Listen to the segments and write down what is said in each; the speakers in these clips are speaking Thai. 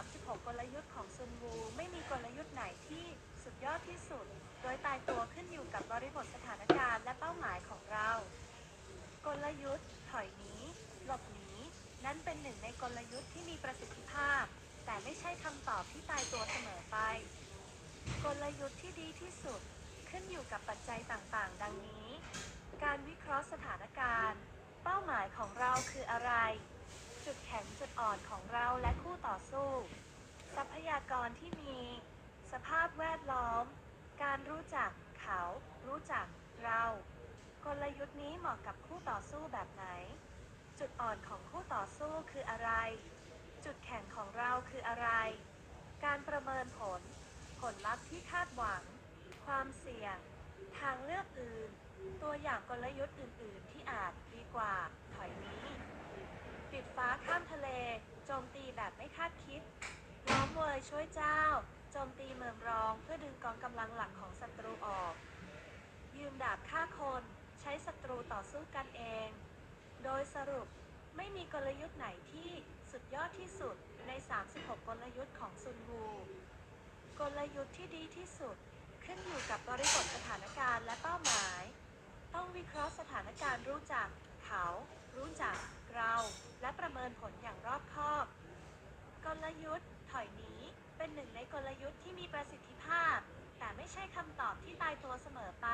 36 กลยุทธ์ของซุนวู ไม่มีกลยุทธ์ไหนที่สุดยอดที่สุด โดยตายตัวขึ้นอยู่กับบริบทสถานการณ์และเป้าหมายของเรา กลยุทธ์ ถอยหนี หลบหนี นั้นเป็นหนึ่งในกลยุทธ์ที่มีประสิทธิภาพ แต่ไม่ใช่คำตอบที่ตายตัวเสมอไป กลยุทธ์ที่ดีที่สุด ขึ้นอยู่กับปัจจัยต่างๆ ดังนี้ การวิเคราะห์สถานการณ์ เป้าหมายของเราคืออะไร จุดแข็งจุดอ่อนของเราและคู่ต่อสู้ ยากรที่มี สภาพแวดล้อม การรู้จักเขา รู้จักเรา กลยุทธ์นี้เหมาะกับคู่ต่อสู้แบบไหน จุดอ่อนของคู่ต่อสู้คืออะไร จุดแข็งของเราคืออะไร การประเมินผล ผลลัพธ์ที่คาดหวัง ความเสี่ยง ทางเลือกอื่น ตัวอย่างกลยุทธ์อื่น ๆ ที่อาจดีกว่า ถอยนี้ ปิดฟ้าข้ามทะเล โจมตีแบบไม่คาดคิด ช่วยเจ้า โจมตีเมืองรองเพื่อดึงกองกำลังหลักของศัตรูออก ยืมดาบฆ่าคน ใช้ศัตรูต่อสู้กันเอง โดยสรุปไม่มีกลยุทธ์ไหนที่สุดยอดที่สุดใน 36 กลยุทธ์ของซุนวู กลยุทธ์ที่ดีที่สุดขึ้นอยู่กับบริบทสถานการณ์และเป้าหมาย ต้องวิเคราะห์สถานการณ์รู้จัก เขา รู้จัก เรา และประเมินผลอย่างรอบคอบ กลยุทธ์ ถอยหนีเป็นห นึ่งในกลยุทธ์ที่มีประสิทธิภาพ แต่ไม่ใช่คำตอบที่ตายตัวเสมอไป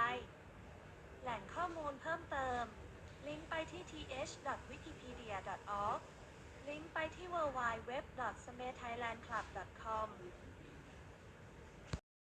แหล่งข้อมูลเพิ่มเติม ลิงก์ไปที่ th.wikipedia.org ลิงก์ไปที่ www.smethailandclub.com